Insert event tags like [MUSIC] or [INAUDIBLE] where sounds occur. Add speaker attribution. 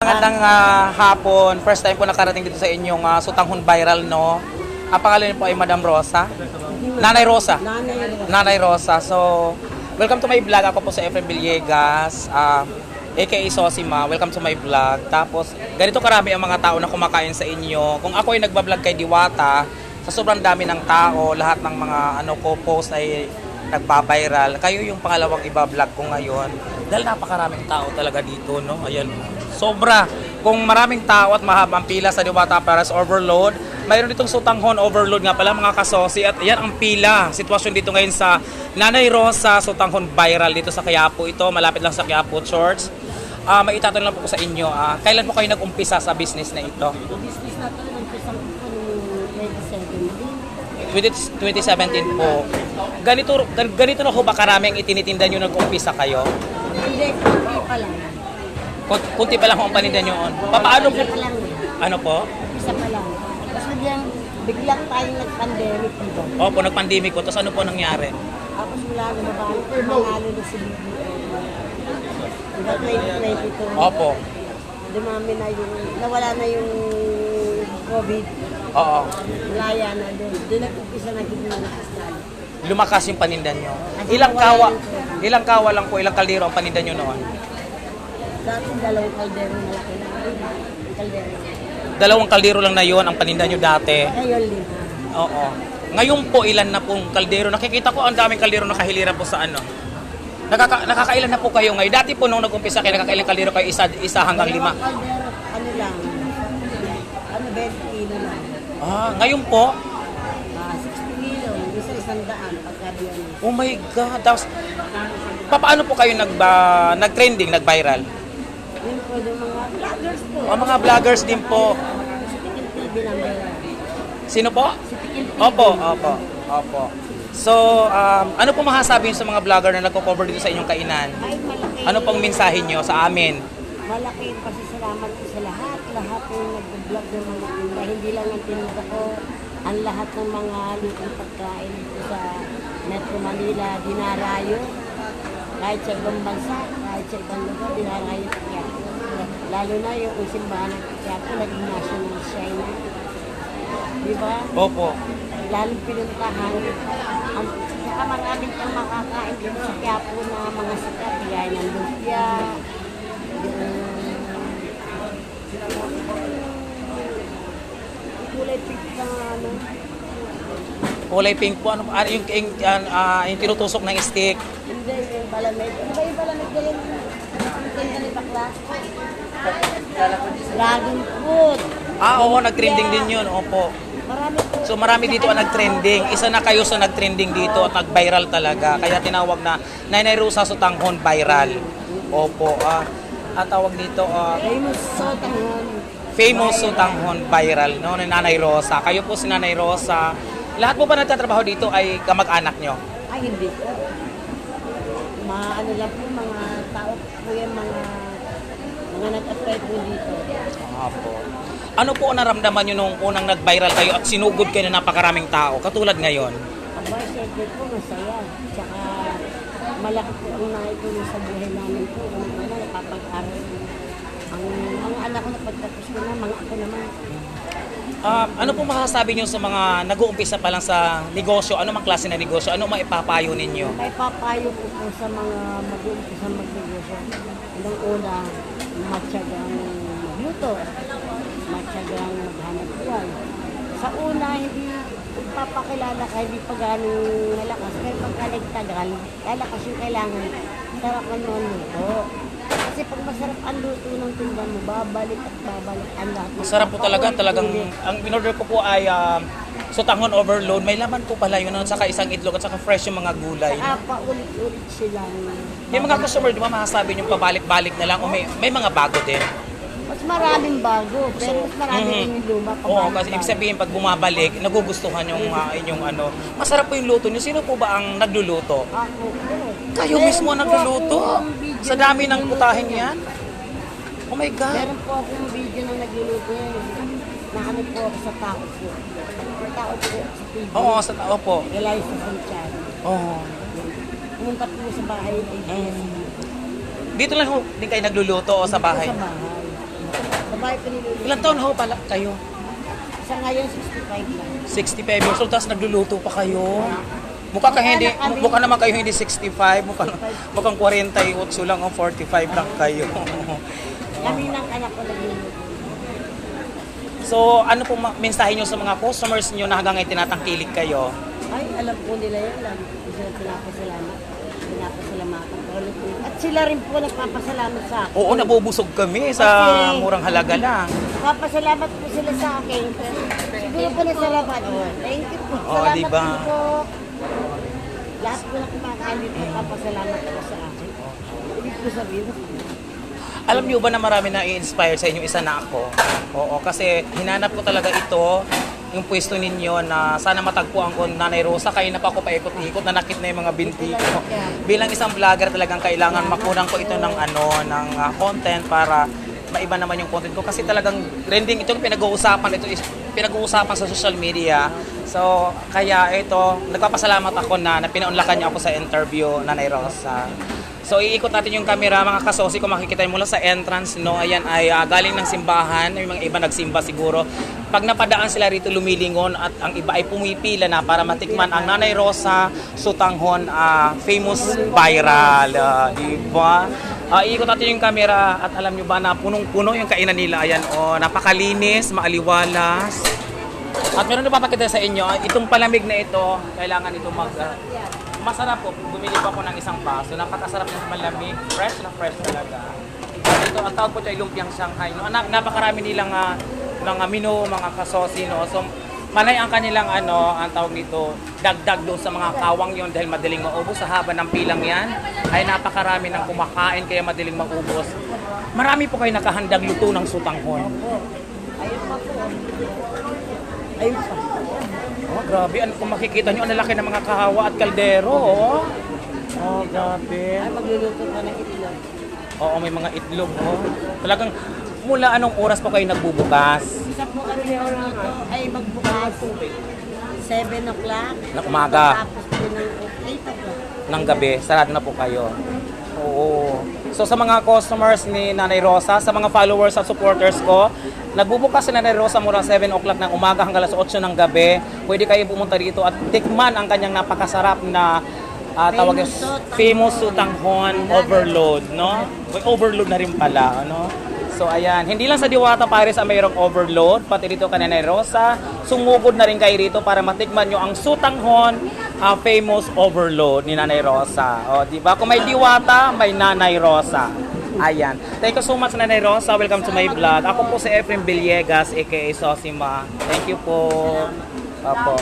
Speaker 1: Magandang ah, hapon. First time po nakarating dito sa inyong uh, Sutanghon Viral, no? Ang pangalan niyo po ay Madam Rosa? Nanay Rosa?
Speaker 2: Nanay
Speaker 1: Rosa. So, welcome to my vlog. Ako po sa Efrem Villegas, ah, aka Sosima. Welcome to my vlog. Tapos, ganito karami ang mga tao na kumakain sa inyo. Kung ako ay nagbablog kay Diwata, sa sobrang dami ng tao, lahat ng mga ano ko post ay nagpa-viral. Kayo yung pangalawang iba-vlog ko ngayon. Dahil napakaraming tao talaga dito, no? Ayan. Sobra. Kung maraming tao at mahabang pila sa Diwata Paras Overload, mayroon ditong Sutanghon Overload nga pala mga kasosi at yan ang pila. Sitwasyon dito ngayon sa Nanay Rosa Sutanghon Viral dito sa Quiapo. Ito, malapit lang sa Quiapo Church. Ah, may itatanong lang po ko sa inyo, ah, kailan po kayo nag-umpisa sa business na ito?
Speaker 2: Business na to, nagpisang ko noong 2017.
Speaker 1: With its 2017 po. Ganito, gan- ganito na ho ba karami ang itinitinda nyo nag-umpisa kayo?
Speaker 2: Hindi, kunti pa lang.
Speaker 1: Kun- Kunti pa lang ho ang paninda nyo Paano po? Ano po?
Speaker 2: Isa pa lang. Tapos biglang, biglang tayong nag-pandemic dito.
Speaker 1: Opo, nag-pandemic po. Tapos ano po nangyari?
Speaker 2: Tapos wala na mabalik. Manalo na si BBM. Diba 2022?
Speaker 1: Opo.
Speaker 2: Dumami na yung, nawala na yung COVID.
Speaker 1: Oo.
Speaker 2: Malaya na doon. Doon nag-umpisa naging kasal.
Speaker 1: Lumakas yung paninda nyo. Ilang kawa, ilang kawa lang po, ilang kaldero ang paninda nyo noon?
Speaker 2: Dati dalawang kaldero na. Ang kaldero.
Speaker 1: Dalawang kaldero lang na yon ang paninda nyo dati.
Speaker 2: Ngayon lima.
Speaker 1: Oo. Ngayon po, ilan na pong kaldero? Nakikita ko ang daming kaldero nakahilira po sa ano. Nakaka, nakakailan na po kayo ngayon? Dati po nung nag-umpisa kayo, nakakailan kaldero kayo? Isa, isa hanggang lima.
Speaker 2: Dalawang kaldero, ano lang, ano, 20 kilo lang.
Speaker 1: Ah, ngayon po?
Speaker 2: Ah, 60 kilo, yung isa isang daan, pagka biyernes.
Speaker 1: Oh my God. Tapos, pa- paano po kayo nag, nag-trending, nag-viral?
Speaker 2: Yun po yung mga vloggers po.
Speaker 1: O mga vloggers din po.
Speaker 2: Si Tikin TV number one.
Speaker 1: Sino po?
Speaker 2: Si Tikin TV.
Speaker 1: Opo, opo, opo. So, um, ano po masasabi niyo sa mga vlogger na nagko-cover dito sa inyong kainan?
Speaker 2: Ay, malaki.
Speaker 1: Ano pong mensahe niyo sa amin?
Speaker 2: Malaki yung pasisalamat ko sa lahat. Nag-vlog ng mga tinda. Hindi lang ang tinda ko. Ang lahat ng mga lutong pagkain dito sa Metro Manila, dinarayo. Kahit sa ibang bansa, kahit sa ibang lugar, dinarayo sa Quiapo. Lalo na yung simbahan ng Quiapo, naging national shine. Di ba?
Speaker 1: Opo.
Speaker 2: Lalong pinuntahan. Ang, saka maraming pang makakain dito sa Quiapo na mga sikat, gaya ng lumpia, yung kulay pink na ano.
Speaker 1: Kulay pink po. Ano, ano yung, yung, yung, ah, yung tinutusok ng stick?
Speaker 2: Hindi, yung balamig. Ano ba yung balamig yun? Ang tinda ni Bakla? Dragon fruit.
Speaker 1: Ah, oo, nag-trending din yun. Opo.
Speaker 2: Marami po.
Speaker 1: So marami dito ang nag-trending. Isa na kayo sa nag-trending dito at nag-viral talaga. Kaya tinawag na Nanay Rosa Sutanghon Viral. Opo. Ah, at tawag dito, ah,
Speaker 2: Famous sotanghon.
Speaker 1: Famous Sutanghon Viral, no? Ni Nanay Rosa. Kayo po si Nanay Rosa. Lahat po ba nagtatrabaho dito ay kamag-anak nyo?
Speaker 2: Ay, hindi po. Mga ano lang po, mga tao po yan, mga mga nag-apply po dito.
Speaker 1: Opo. Ano po ang naramdaman nyo nung unang nag-viral kayo at sinugod kayo na napakaraming tao, katulad ngayon?
Speaker 2: Aba, syempre po, masaya. Tsaka malaki po ang naitulong sa buhay namin po. Kung ano, napapag-aral po. Ang mga anak ko napagtapos ko na, mga ako naman.
Speaker 1: Um, ano po masasabi nyo sa mga nag-uumpisa pa lang sa negosyo? Ano mang klase na negosyo? Ano maipapayo ninyo?
Speaker 2: May papayo po po sa mga mag-uumpisa magnegosyo. Unang una, matyagang magluto. Matyagang maghanap buhay. Sa una, hindi papakilala ka, hindi pa ganong malakas. Pero pagka nagtagal, lalakas yung kailangan. Sarap ka naman luto. Kasi pag masarap ang luto ng tinda mo, babalik at babalik ang lahat.
Speaker 1: Masarap po talaga. Talagang, ang in-order ko po ay um, sutanghon overload. May laman po pala yun. At saka isang itlog at saka fresh yung mga gulay.
Speaker 2: Saka paulit-ulit silang
Speaker 1: Yung mga customer, di ba masasabi nyo pabalik-balik na lang o may, may mga bago din?
Speaker 2: Mas maraming bago, pero mas marami
Speaker 1: Mhm.
Speaker 2: rin yung luma.
Speaker 1: Oo,
Speaker 2: pabalik-balik.
Speaker 1: kasi ibig sabihin pag bumabalik, nagugustuhan yung uh, inyong ano. Masarap po yung luto nyo. Sino po ba ang nagluluto?
Speaker 2: Ako po.
Speaker 1: Kayo mismo
Speaker 2: po
Speaker 1: nagluluto? Sa dami ng putahing yan? Oh my God.
Speaker 2: Meron po akong video na nagluluto yan. Nahanap po ako sa tao po. Sa tao po sa TV.
Speaker 1: Oo, sa tao po.
Speaker 2: Eliza Santiago.
Speaker 1: Oo.
Speaker 2: Pumunta po sa bahay ng ABS.
Speaker 1: Dito lang ho, din kayo nagluluto o sa bahay?
Speaker 2: Sa bahay. Babae pa niluluto.
Speaker 1: Ilan taon ho pala kayo?
Speaker 2: Sa ngayon, 65 lang.
Speaker 1: 65 years old, tapos nagluluto pa kayo. Mukha ka hindi, mukha naman kayo hindi 65, mukha, mukhang 48 lang o 45 lang kayo. [LAUGHS]
Speaker 2: Kami ng anak ko.
Speaker 1: So, ano po ma- mensahe nyo sa mga customers nyo na hanggang ngayon tinatangkilik kayo?
Speaker 2: Ay, alam po nila yan. Lagi po sila pinapasalamat. Pinapasalamatan ko ulit po. At sila rin po nagpapasalamat sa akin.
Speaker 1: Oo, nabubusog kami sa
Speaker 2: Okay.
Speaker 1: murang halaga lang.
Speaker 2: Papasalamat po sila sa akin. Siguro po nasalamat. Thank you po.
Speaker 1: Oh,
Speaker 2: Salamat din po. Lahat po na kumakain dito, papasalamat po sa akin. Ibig ko sabihin,
Speaker 1: Alam niyo ba na marami na i-inspire sa inyo isa na ako? Oo, kasi hinanap ko talaga ito, yung pwesto ninyo na sana matagpuan ko Nanay Rosa, kayo na pa ako paikot-ikot, nanakit na yung mga binti ko. Bilang isang vlogger talagang kailangan makunan ko ito ng ano, ng ah, content para maiba naman yung content ko kasi talagang trending ito pinag-uusapan ito is pinag-uusapan sa social media. So, kaya ito, nagpapasalamat ako na, na pinaunlakan niya ako sa interview Nanay Rosa. So iikot natin yung camera mga kasosi kung makikita mula sa entrance no ayan ay ah, galing ng simbahan may mga iba nagsimba siguro pag napadaan sila rito lumilingon at ang iba ay pumipila na para matikman ang Nanay Rosa Sutanghon ah, famous viral ah, di ba Ah, iikot natin yung camera at alam nyo ba na punong-puno yung kainan nila ayan oh napakalinis maaliwalas at meron na papakita sa inyo, itong palamig na ito, kailangan ito mag... ah, masarap po, bumili po ako ng isang baso. Napakasarap ng malamig, fresh na fresh talaga. At ito, ang tawag po ito ay lumpiang Shanghai. No? Anak, napakarami nilang ah, mga menu, mga kasosi. No? So, manay ang kanilang ano, ang tawag nito, dagdag doon sa mga kawang yon dahil madaling maubos. Sa haba ng pilang yan, ay napakarami ng kumakain kaya madaling maubos. Marami po kayo nakahandang luto ng sutanghon.
Speaker 2: ayun pa po. Ayun pa.
Speaker 1: Oh, grabe. Ano, kung makikita nyo, ang lalaki ng mga kahawa at kaldero, oh. Oh, grabe.
Speaker 2: Ay, magluluto ka ng itlog.
Speaker 1: Oo, may mga itlog, oh. Talagang, mula anong oras po kayo nagbubukas?
Speaker 2: Isa po kami niluluto ay magbukas 7 o'clock.
Speaker 1: Ng umaga.
Speaker 2: Tapos po ng 8 o'clock.
Speaker 1: ng gabi, sarado na po kayo. Oo. So sa mga customers ni Nanay Rosa, sa mga followers at supporters ko, nagbubukas si Nanay Rosa mula 7 o'clock ng umaga hanggang alas 8 ng gabi. Pwede kayo pumunta dito at tikman ang kanyang napakasarap na ah, tawag
Speaker 2: Famous
Speaker 1: famous sutanghon overload, no? Overload na rin pala, ano? So ayan, hindi lang sa Diwata Paris ang mayroong overload, pati dito kay Nanay Rosa, sumugod na rin kayo rito para matikman nyo ang sutanghon ah, famous overload ni Nanay Rosa. O, di ba? Kung may Diwata, may Nanay Rosa. Ayan. Thank you so much, Nanay Rosa. Welcome to my vlog. Ako po si Efrem Villegas, aka Sosima. Thank you po. Opo.